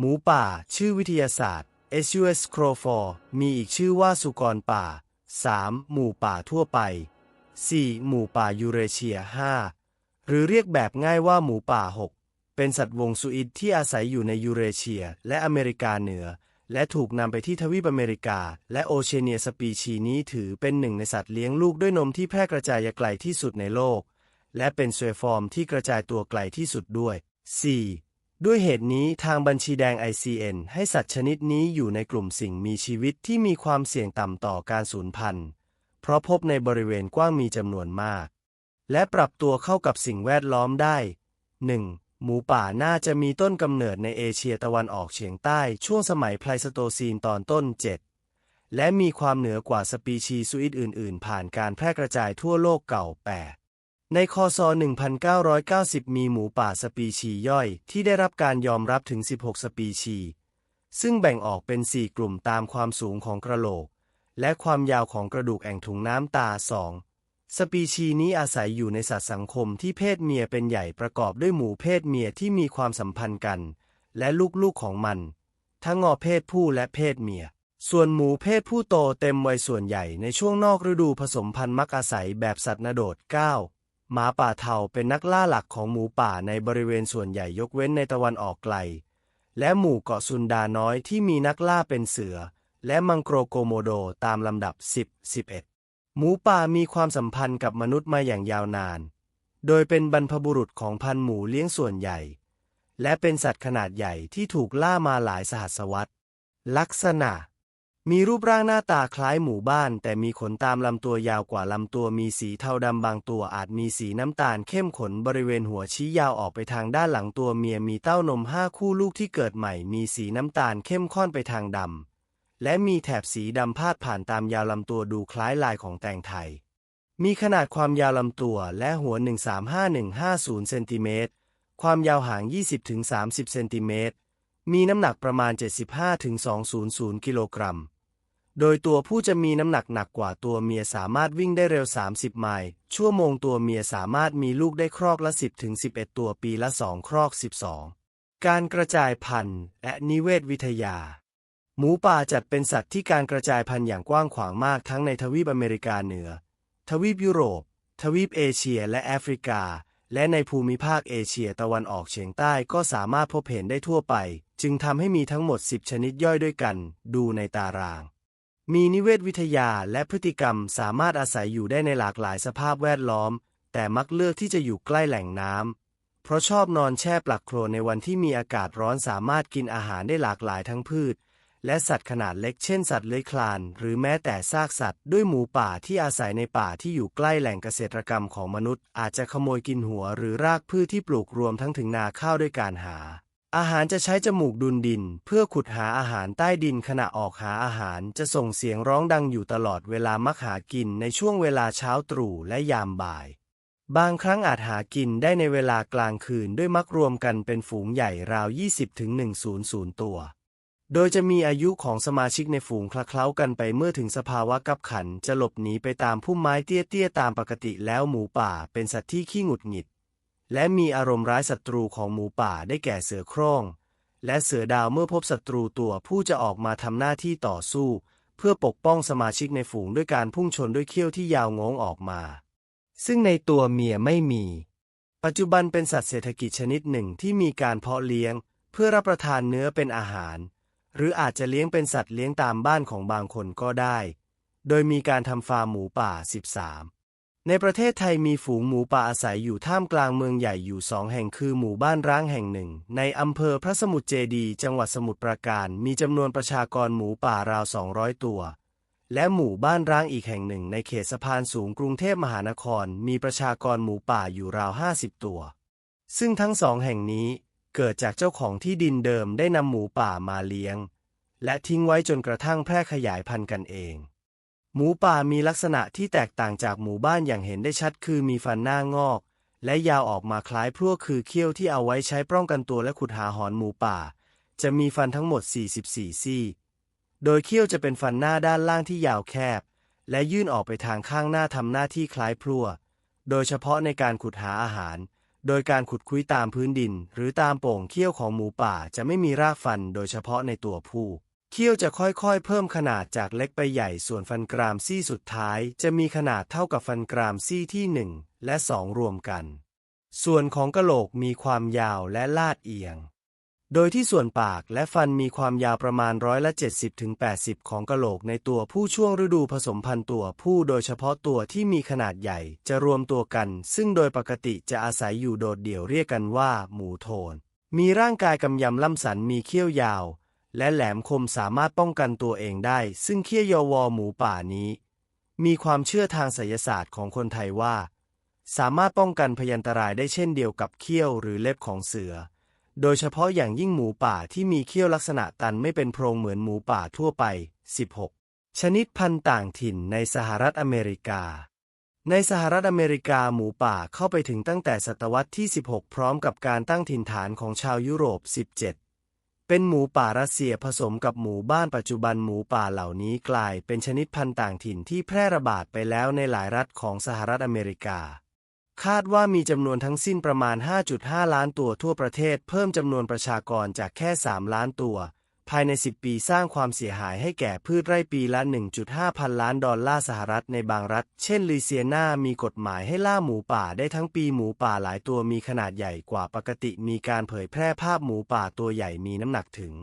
หมูป่า ชื่อวิทยาศาสตร์ SUS c r o f o r มีอีกชื่อว่าสุกรป่า 3. หมู่ป่าทั่วไป 4. หมู่ป่ายูเรเชีย 5. หรือเรียกแบบง่ายว่าหมูป่า 6 เป็นสัตว์วงสุอิดที่อาศัยอยู่ในยูเรเชียและอเมริกาเหนือ และถูกนำไปที่ทวีปอเมริกา และโอเชียเนียสปีชีนี้ถือเป็นหนึ่งในสัตว์เลี้ยงลูกด้วยนมที่แพร่กระจายไกลที่สุดในโลก และเป็นสวยฟอร์มที่กระจายตัวไกลที่สุดด้วย 4. ด้วยเหตุนี้ทางบัญชีแดง ICN ให้สัตว์ชนิดนี้อยู่ในกลุ่มสิ่งมีชีวิตที่มีความเสี่ยงต่ำต่อการสูญพันธุ์ เพราะพบในบริเวณกว้างมีจำนวนมาก และปรับตัวเข้ากับสิ่งแวดล้อมได้ 1. หมูป่าน่าจะมีต้นกำเนิดในเอเชียตะวันออกเฉียงใต้ช่วงสมัยไพลสโตซีนตอนต้น 7 และมีความเหนือกว่าสปีชีส์สุอิดอื่น ๆ ผ่านการแพร่กระจายทั่วโลกเก่า 8 ในคศ 1990 มีหมูป่าสปีชีย่อยที่ได้รับการยอมรับถึง 16 สปีชี ซึ่งแบ่งออกเป็น 4 กลุ่มตามความสูงของกระโหลก และความยาวของกระดูกแอ่งถุงน้ำตา 2 สปีชีนี้อาศัยอยู่ในสัตว์สังคมที่เพศเมียเป็นใหญ่ประกอบด้วยหมูเพศเมียที่มีความสัมพันธ์กัน และลูกๆของมัน ทั้งงอเพศผู้และเพศเมียส่วนหมูเพศผู้โตเต็มวัยส่วนใหญ่ในช่วงนอกฤดูผสมพันธุ์มักอาศัยแบบสัตว์นโดด 9 หมาป่าเทาเป็นนักล่าหลักของหมูป่าในบริเวณส่วนใหญ่ยกเว้นในตะวันออกไกล และหมู่เกาะซุนดาน้อยที่มีนักล่าเป็นเสือ และมังโกรโกโมโดตามลำดับ 10 11 หมูป่ามีความสัมพันธ์กับมนุษย์มาอย่างยาวนาน โดยเป็นบรรพบุรุษของพันหมูเลี้ยงส่วนใหญ่ และเป็นสัตว์ขนาดใหญ่ที่ถูกล่ามาหลายสหัสวรรษลักษณะ มีรูปร่างหน้าตาคล้ายหมู่บ้าน แต่มีขนตามลำตัวยาวกว่าลำตัวมีสีเทาดำบางตัวอาจมีสีน้ำตาลเข้มขนบริเวณหัวชี้ยาวออกไปทางด้านหลังตัวเมียมีเต้านมห้าคู่ลูกที่เกิดใหม่มีสีน้ำตาลเข้มข้นไปทางดำและมีแถบสีดำพาดผ่านตามยาวลำตัวดูคล้ายลายของแตงไทย มีขนาดความยาวลำตัวและหัว 135-150 เซนติเมตร ความยาวหาง 20-30 เซนติเมตร มีน้ำหนักประมาณ 75-200 กิโลกรัม โดยตัวผู้จะมีน้ำหนักหนักกว่าตัวเมียสามารถวิ่งได้เร็ว 30 ไมล์ชั่วโมงตัวเมียสามารถมีลูกได้ครอกละ 10-11 ตัวปีละ 2 ครอก 12 การกระจายพันธุ์และนิเวศวิทยา หมูป่าจัดเป็นสัตว์ที่การกระจายพันธุ์อย่างกว้างขวางมากทั้งในทวีปอเมริกาเหนือ ทวีปยุโรป ทวีปเอเชียและแอฟริกา และในภูมิภาคเอเชียตะวันออกเฉียงใต้ก็สามารถพบเห็นได้ทั่วไป จึงทำให้มีทั้งหมด 10 ชนิดย่อยด้วยกัน ดูในตาราง มีนิเวศวิทยาและพฤติกรรมสามารถอาศัยอยู่ได้ในหลากหลายสภาพแวดล้อม แต่มักเลือกที่จะอยู่ใกล้แหล่งน้ำ เพราะชอบนอนแช่ปลักโคลนในวันที่มีอากาศร้อนสามารถกินอาหารได้หลากหลายทั้งพืช และสัตว์ขนาดเล็กเช่นสัตว์เลื้อยคลาน หรือแม้แต่ซากสัตว์ด้วยหมูป่าที่อาศัยในป่าที่อยู่ใกล้แหล่งเกษตรกรรมของมนุษย์ อาจจะขโมยกินหัวหรือรากพืชที่ปลูกรวมทั้งถึงนาข้าวด้วยการหา อาหารจะใช้จมูกดุลดิน เพื่อขุดหาอาหารใต้ดินขณะออกหาอาหารจะส่งเสียงร้องดังอยู่ตลอดเวลามักหากินในช่วงเวลาเช้าตรู่และยามบ่าย บางครั้งอาจหากินได้ในเวลากลางคืนด้วยมักรวมกันเป็นฝูงใหญ่ราว 20-100 ตัว โดยจะมีอายุของสมาชิกในฝูงคละเคล้ากันไปเมื่อถึงสภาวะกับขันจะหลบหนีไปตามพุ่มไม้เตี้ยๆตามปกติแล้วหมูป่าเป็นสัตว์ที่ขี้หงุดหงิด และมีอารมณ์ร้ายศัตรูของหมูป่าได้แก่เสือโคร่งและเสือดาวเมื่อพบศัตรูตัวผู้จะออกมาทำหน้าที่ต่อสู้ เพื่อปกป้องสมาชิกในฝูงด้วยการพุ่งชนด้วยเขี้ยวที่ยาวงงออกมา ซึ่งในตัวเมียไม่มี ปัจจุบันเป็นสัตว์เศรษฐกิจชนิดหนึ่งที่มีการเพาะเลี้ยง เพื่อรับประทานเนื้อเป็นอาหาร หรืออาจจะเลี้ยงเป็นสัตว์เลี้ยงตามบ้านของบางคนก็ได้ โดยมีการทำฟาร์มหมูป่า 13 ในประเทศไทยมีฝูงหมูป่าอาศัยอยู่ท่ามกลางเมืองใหญ่อยู่สองแห่งคือหมู่บ้านร้างแห่งหนึ่ง ในอำเภอพระสมุทรเจดี จังหวัดสมุทรปราการ มีจำนวนประชากรหมูป่าราว 200 ตัว และหมู่บ้านร้างอีกแห่งหนึ่ง ในเขตสะพานสูงกรุงเทพมหานคร มีประชากรหมูป่าอยู่ราว 50 ตัว ซึ่งทั้งสองแห่งนี้เกิดจากเจ้าของที่ดินเดิมได้นำหมูป่ามาเลี้ยง และทิ้งไว้จนกระทั่งแพร่ขยายพันธุ์กันเอง หมูป่ามีลักษณะที่แตกต่างจากหมูบ้านอย่างเห็นได้ชัดคือมีฟันหน้างอก และยาวออกมาคล้ายพลั่วคือเขี้ยวที่เอาไว้ใช้ป้องกันตัวและขุดหาหอนหมูป่า จะมีฟันทั้งหมด 44 ซี่ โดยเขี้ยวจะเป็นฟันหน้าด้านล่างที่ยาวแคบ และยื่นออกไปทางข้างหน้าทำหน้าที่คล้ายพลั่ว โดยเฉพาะในการขุดหาอาหาร โดยการขุดคุ้ยตามพื้นดิน หรือตามโป่งเขี้ยวของหมูป่าจะไม่มีรากฟันโดยเฉพาะในตัวผู้ เขี้ยวจะค่อยๆ เพิ่มขนาดจากเล็กไปใหญ่ส่วนฟันกรามซี่สุดท้าย จะมีขนาดเท่ากับฟันกรามซี่ที่1และ2รวมกัน ส่วนของกะโหลกมีความยาวและลาดเอียง โดยที่ส่วนปากและฟันมีความยาวประมาณร้อยละ70ถึง80ของกะโหลกในตัวผู้ช่วงฤดูผสมพันธุ์ตัวผู้โดยเฉพาะตัวที่มีขนาดใหญ่จะรวมตัวกัน ซึ่งโดยปกติจะอาศัยอยู่โดดเดี่ยวเรียกกันว่า หมูโทน มีร่างกายกำยำล่ำสันมีเขี้ยวยาว และแหลมคมสามารถป้องกันตัวเองได้ ซึ่งเขี้ยยวอหมูป่านี้ มีความเชื่อทางไสยศาสตร์ของคนไทยว่า สามารถป้องกันพยันตรายได้เช่นเดียวกับเขี้ยวหรือเล็บของเสือ โดยเฉพาะอย่างยิ่งหมูป่าที่มีเขี้ยวลักษณะตันไม่เป็นโพรงเหมือนหมูป่าทั่วไป 16 ชนิดพันธุ์ต่างถิ่นในสหรัฐอเมริกา ในสหรัฐอเมริกาหมูป่าเข้าไปถึงตั้งแต่ศตวรรษที่ 16 พร้อมกับการตั้งถิ่นฐานของชาวยุโรป 17 เป็นหมูป่ารัสเซียผสมกับหมูบ้านปัจจุบันหมูป่าเหล่านี้กลายเป็นชนิดพันธุ์ต่างถิ่นที่แพร่ระบาดไปแล้วในหลายรัฐของสหรัฐอเมริกา คาดว่ามีจำนวนทั้งสิ้นประมาณ 5.5 ล้านตัวทั่วประเทศ เพิ่มจำนวนประชากรจากแค่ 3 ล้านตัว ภายใน 10 ปีสร้างความเสียหายให้แก่พืชไร่ปีละ 1.5 พันล้านดอลลาร์สหรัฐในบางรัฐ เช่นลุยเซียนา มีกฎหมายให้ล่าหมูป่าได้ทั้งปีหมูป่าหลายตัวมีขนาดใหญ่กว่าปกติ มีการเผยแพร่ภาพหมูป่าตัวใหญ่มีน้ำหนักถึง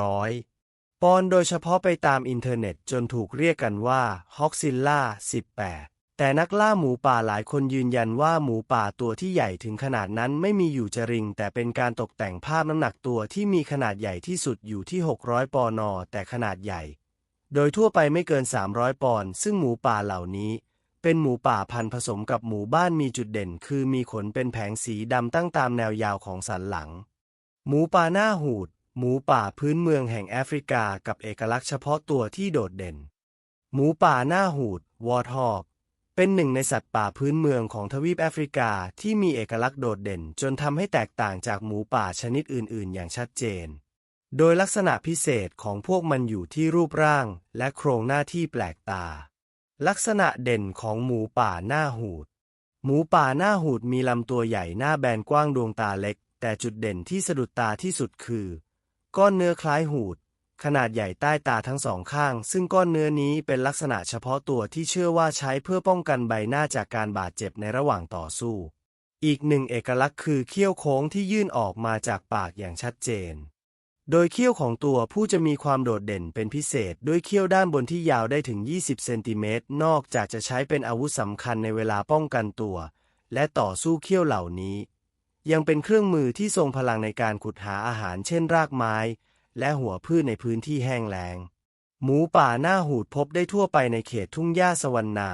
1,100 ปอนด์โดยเฉพาะไปตามอินเทอร์เน็ตจนถูกเรียกกันว่าฮอกซิลล่า 18 แต่นักล่าหมูป่าหลายคนยืนยันว่าหมูป่าตัวที่ใหญ่ถึงขนาดนั้นไม่มีอยู่จริง แต่เป็นการตกแต่งภาพน้ำหนักตัวที่มีขนาดใหญ่ที่สุดอยู่ที่ 600 ปอนอแต่ขนาดใหญ่ โดยทั่วไปไม่เกิน 300 ปอนด์ซึ่งหมูป่าเหล่านี้ เป็นหมูป่าพันธุ์ผสมกับหมูบ้านมีจุดเด่น คือมีขนเป็นแผงสีดำตั้งตามแนวยาวของสันหลัง หมูป่าหน้าหูด หมูป่าพื้นเมืองแห่งแอฟริกา กับเอกลักษณ์เฉพาะตัวที่โดดเด่น หมูป่าหน้าหูดวอร์ทฮอก เป็นหนึ่งในสัตว์ป่าพื้นเมืองของทวีปแอฟริกาที่มีเอกลักษณ์โดดเด่น จนทำให้แตกต่างจากหมูป่าชนิดอื่น ๆ อย่างชัดเจน โดยลักษณะพิเศษของพวกมันอยู่ที่รูปร่าง และโครงหน้าที่แปลกตา ลักษณะเด่นของหมูป่าหน้าหูด หมูป่าหน้าหูดมีลำตัวใหญ่หน้าแบนกว้างดวงตาเล็ก แต่จุดเด่นที่สะดุดตาที่สุดคือ ก้อนเนื้อคล้ายหูด ขนาดใหญ่ใต้ตาทั้งสองข้าง ซึ่งก้อนเนื้อนี้เป็นลักษณะเฉพาะตัวที่เชื่อว่าใช้เพื่อป้องกันใบหน้าจากการบาดเจ็บในระหว่างต่อสู้ อีกหนึ่งเอกลักษณ์คือเขี้ยวโค้งที่ยื่นออกมาจากปากอย่างชัดเจน โดยเขี้ยวของตัวผู้จะมีความโดดเด่นเป็นพิเศษ ด้วยเขี้ยวด้านบนที่ยาวได้ถึง 20 เซนติเมตร นอกจากจะใช้เป็นอาวุธสำคัญในเวลาป้องกันตัว และต่อสู้เขี้ยวเหล่านี้ ยังเป็นเครื่องมือที่ทรงพลังในการขุดหาอาหารเช่นรากไม้ และหัวพืชในพื้นที่แห้งแล้ง หมูป่าหน้าหูดพบได้ทั่วไปในเขตทุ่งหญ้าสวรรนา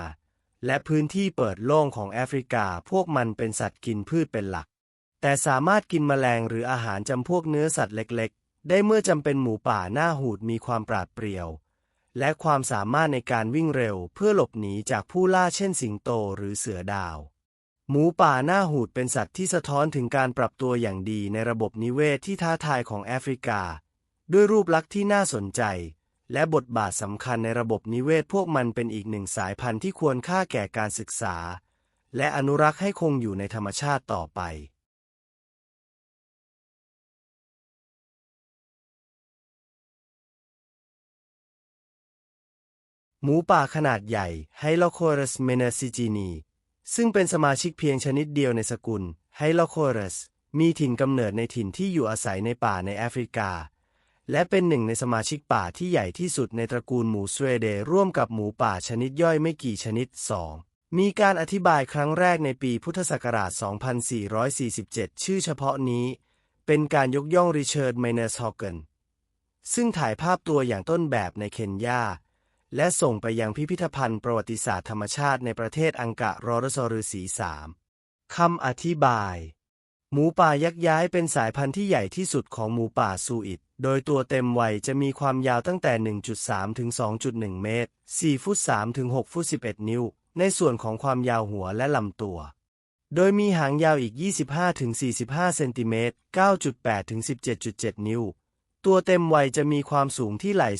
และพื้นที่เปิดโล่งของแอฟริกาพวกมันเป็นสัตว์กินพืชเป็นหลัก แต่สามารถกินแมลงหรืออาหารจำพวกเนื้อสัตว์เล็กๆ ได้เมื่อจำเป็นหมูป่าหน้าหูดมีความปราดเปรียว และความสามารถในการวิ่งเร็วเพื่อหลบหนีจากผู้ล่าเช่นสิงโตหรือเสือดาวหมูป่าหน้าหูดเป็นสัตว์ที่สะท้อนถึงการปรับตัวอย่างดีในระบบนิเวศที่ท้าทายของแอฟริกา ด้วยรูปลักษณ์ที่น่าสนใจ และบทบาทสำคัญในระบบนิเวศพวกมันเป็นอีกหนึ่งสายพันธุ์ที่ควรค่าแก่การศึกษา และอนุรักษ์ให้คงอยู่ในธรรมชาติต่อไปหมูป่าขนาดใหญ่ไฮโลโครัสเมเนซิจินี ซึ่งเป็นสมาชิกเพียงชนิดเดียวในสกุลไฮโลโครัสมีถิ่นกำเนิดในถิ่นที่อยู่อาศัยในป่าในแอฟริกา และเป็นหนึ่งในสมาชิกป่าที่ใหญ่ที่สุดในตระกูลหมูสเวเดร่วมกับหมูป่าชนิดย่อยไม่กี่ชนิด 2 มีการอธิบายครั้งแรกในปีพุทธศักราช 2447 ชื่อเฉพาะนี้ เป็นการยกย่องริเชิร์ดไมเนอร์สฮอเกนซึ่งถ่ายภาพตัวอย่างต้นแบบในเคนยา และส่งไปยังพิพิธภัณฑ์ประวัติศาสตร์ธรรมชาติในประเทศอังกะรอรสฤษีสามคำอธิบาย หมูป่ายักษ์ย้ายเป็นสายพันธุ์ที่ใหญ่ที่สุดของหมูป่าซูอิด โดยตัวเต็มวัยจะมีความยาวตั้งแต่ 1.3 ถึง 2.1 เมตร 4 ฟุต 3 ถึง 6 ฟุต 11 นิ้ว ในส่วนของความยาวหัวและลำตัว โดยมีหางยาวอีก 25 ถึง 45 เซนติเมตร 9.8 ถึง 17.7 นิ้ว ตัวเต็มวัยจะมีความสูงที่ไหล่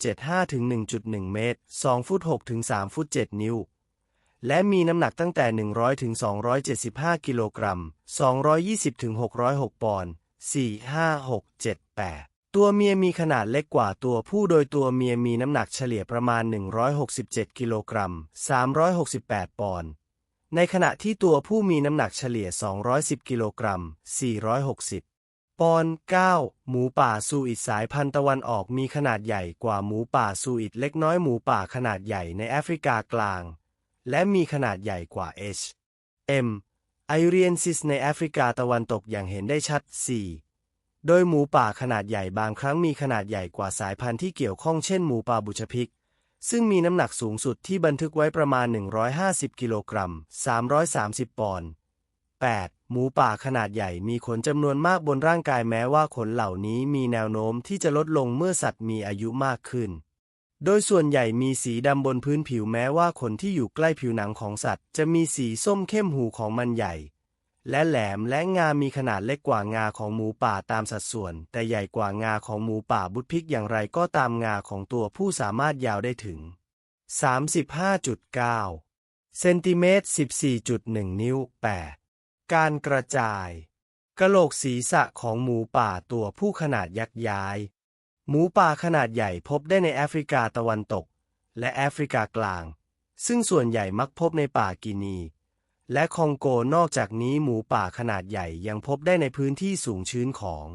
0.75 ถึง 1.1 เมตร 2 ฟุต 6 ถึง 3 ฟุต 7 นิ้ว และมีน้ำหนักตั้งแต่ 100ถึง275 กิโลกรัม 220ถึง606 ปอนด์ 4 5 6 7 8 ตัวเมียมีขนาดเล็กกว่าตัวผู้โดยตัวเมียมีน้ำหนักเฉลี่ยประมาณ 167 กิโลกรัม 368 ปอนด์ ในขณะที่ตัวผู้มีน้ำหนักเฉลี่ย 210 กิโลกรัม 460ปอนด์9หมูป่าซูอิดสายพันธุ์ตะวันออกมีขนาดใหญ่กว่าหมูป่าซูอิดเล็กน้อยหมูป่าขนาดใหญ่ในแอฟริกากลาง และมีขนาดใหญ่กว่า H. M. ไอเรียนซิสในแอฟริกาตะวันตกอย่างเห็นได้ชัด 4. โดยหมูป่าขนาดใหญ่บางครั้งมีขนาดใหญ่กว่าสายพันธุ์ที่เกี่ยวข้องเช่นหมูป่าบุชพิก ซึ่งมีน้ำหนักสูงสุดที่บันทึกไว้ประมาณ 150 กิโลกรัม 330 ปอนด์ 8. หมูป่าขนาดใหญ่มีขนจำนวนมากบนร่างกายแม้ว่าขนเหล่านี้มีแนวโน้มที่จะลดลงเมื่อสัตว์มีอายุมากขึ้น โดยส่วนใหญ่มีสีดำบนพื้นผิวแม้ว่าขนที่อยู่ใกล้ผิวหนังของสัตว์ จะมีสีส้มเข้มหูของมันใหญ่ และแหลมและงา มีขนาดเล็กกว่างาของหมูป่าตามสัดส่วน แต่ใหญ่กว่างาของหมูป่าบุตรพิกอย่างไรก็ตามงาของตัวผู้สามารถยาวได้ถึง 35.9 เซนติเมตร 14.1 นิ้ว 8 การกระจายกระโหลกศีรษะของหมูป่าตัวผู้ขนาดยักษ์ย้าย หมูป่าขนาดใหญ่พบได้ในแอฟริกาตะวันตก และแอฟริกากลาง ซึ่งส่วนใหญ่มักพบในป่ากินี และคองโกนอกจากนี้หมูป่าขนาดใหญ่ยังพบได้ในพื้นที่สูงชื้นของ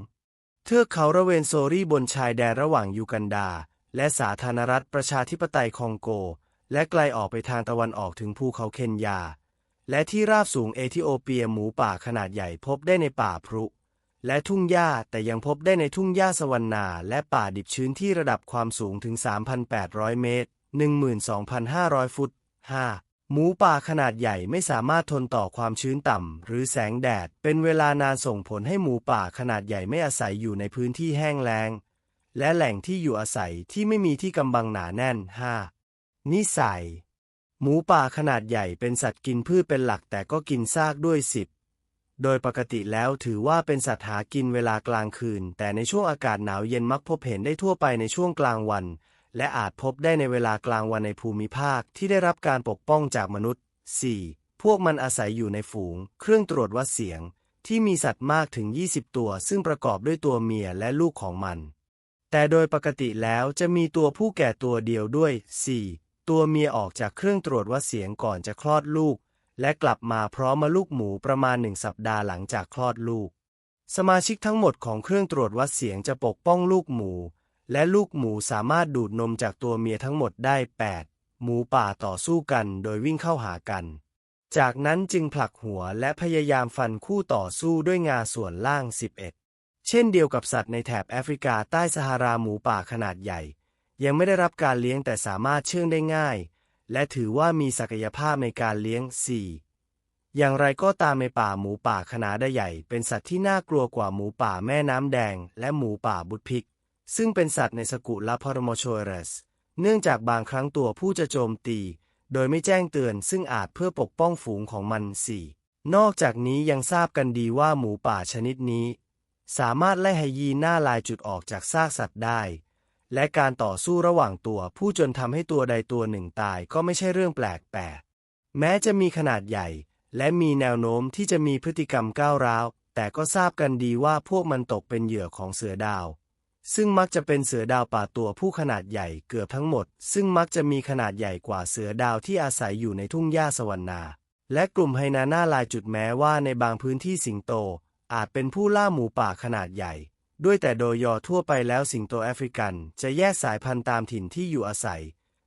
เทือกเขาระเวนโซรีบนชายแดนระหว่างยูกันดา และสาธารณรัฐประชาธิปไตยคองโก และไกลออกไปทางตะวันออกถึงภูเขาเคนยา และที่ราบสูงเอธิโอเปียหมูป่าขนาดใหญ่พบได้ในป่าพรุ และทุ่งหญ้าแต่ยังพบได้ในทุ่งหญ้าสวรรณาและป่าดิบชื้นที่ระดับความสูงถึง 3,800 เมตร 12,500 ฟุต 5. หมูป่าขนาดใหญ่ไม่สามารถทนต่อความชื้นต่ำ หรือแสงแดด เป็นเวลานานส่งผลให้หมูป่าขนาดใหญ่ไม่อาศัยอยู่ในพื้นที่แห้งแล้ง และแหล่งที่อยู่อาศัยที่ไม่มีที่กำบังหนาแน่น 5. นิสัย หมูป่าขนาดใหญ่เป็นสัตว์กินพืชเป็นหลักแต่ก็กินซากด้วย 10 โดยปกติแล้วถือว่าเป็นสัตว์หากินเวลากลางคืน แต่ในช่วงอากาศหนาวเย็นมักพบเห็นได้ทั่วไปในช่วงกลางวัน และอาจพบได้ในเวลากลางวันในภูมิภาคที่ได้รับการปกป้องจากมนุษย์ 4. พวกมันอาศัยอยู่ในฝูง เครื่องตรวจวัดเสียง ที่มีสัตว์มากถึง 20 ตัว ซึ่งประกอบด้วยตัวเมียและลูกของมัน แต่โดยปกติแล้วจะมีตัวผู้แก่ตัวเดียวด้วย 4. ตัวเมียออกจากเครื่องตรวจวัดเสียงก่อนจะคลอดลูก และกลับมาพร้อมมาลูกหมูประมาณหนึ่งสัปดาห์หลังจากคลอดลูก สมาชิกทั้งหมดของเครื่องตรวจวัดเสียงจะปกป้องลูกหมู และลูกหมูสามารถดูดนมจากตัวเมียทั้งหมดได้ 8 หมูป่าต่อสู้กันโดยวิ่งเข้าหากัน จากนั้นจึงผลักหัวและพยายามฟันคู่ต่อสู้ด้วยงาส่วนล่าง 11 เช่นเดียวกับสัตว์ในแถบแอฟริกาใต้ซาฮาราหมูป่าขนาดใหญ่ ยังไม่ได้รับการเลี้ยงแต่สามารถเชื่องได้ง่าย และถือว่ามีศักยภาพในการเลี้ยง 4. อย่างไรก็ตามในป่าหมูป่าขนาดใหญ่ เป็นสัตว์ที่น่ากลัวกว่าหมูป่าแม่น้ำแดง และหมูป่าบุตรพิก ซึ่งเป็นสัตว์ในสกุลลาพรโมโชเรส เนื่องจากบางครั้งตัวผู้จะโจมตี โดยไม่แจ้งเตือนซึ่งอาจเพื่อปกป้องฝูงของมัน 4. นอกจากนี้ยังทราบกันดีว่าหมูป่าชนิดนี้ สามารถไล่ไฮยีน่าลายจุดออกจากซากสัตว์ได้ และการต่อสู้ระหว่างตัวผู้จนทำให้ตัวใดตัวหนึ่งตายก็ไม่ใช่เรื่องแปลกแปลกแม้จะมีขนาดใหญ่ และมีแนวโน้มที่จะมีพฤติกรรมก้าวร้าว แต่ก็ทราบกันดีว่าพวกมันตกเป็นเหยื่อของเสือดาว ซึ่งมักจะเป็นเสือดาวป่าตัวผู้ขนาดใหญ่เกือบทั้งหมด ซึ่งมักจะมีขนาดใหญ่กว่าเสือดาวที่อาศัยอยู่ในทุ่งหญ้าสวรรณาและกลุ่มไฮนาน่าลายจุดแม้ว่าในบางพื้นที่สิงโต อาจเป็นผู้ล่าหมูป่าขนาดใหญ่ ด้วยแต่โดยยอทั่วไปแล้วสิงโตแอฟริกัน จะแยกสายพันธุ์ตามถิ่นที่อยู่อาศัย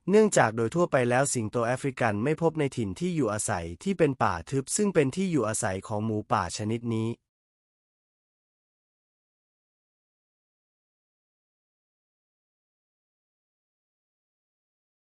เนื่องจากโดยทั่วไปแล้วสิงโตแอฟริกันไม่พบในถิ่นที่อยู่อาศัยที่เป็นป่าทึบซึ่งเป็นที่อยู่อาศัยของหมูป่าชนิดนี้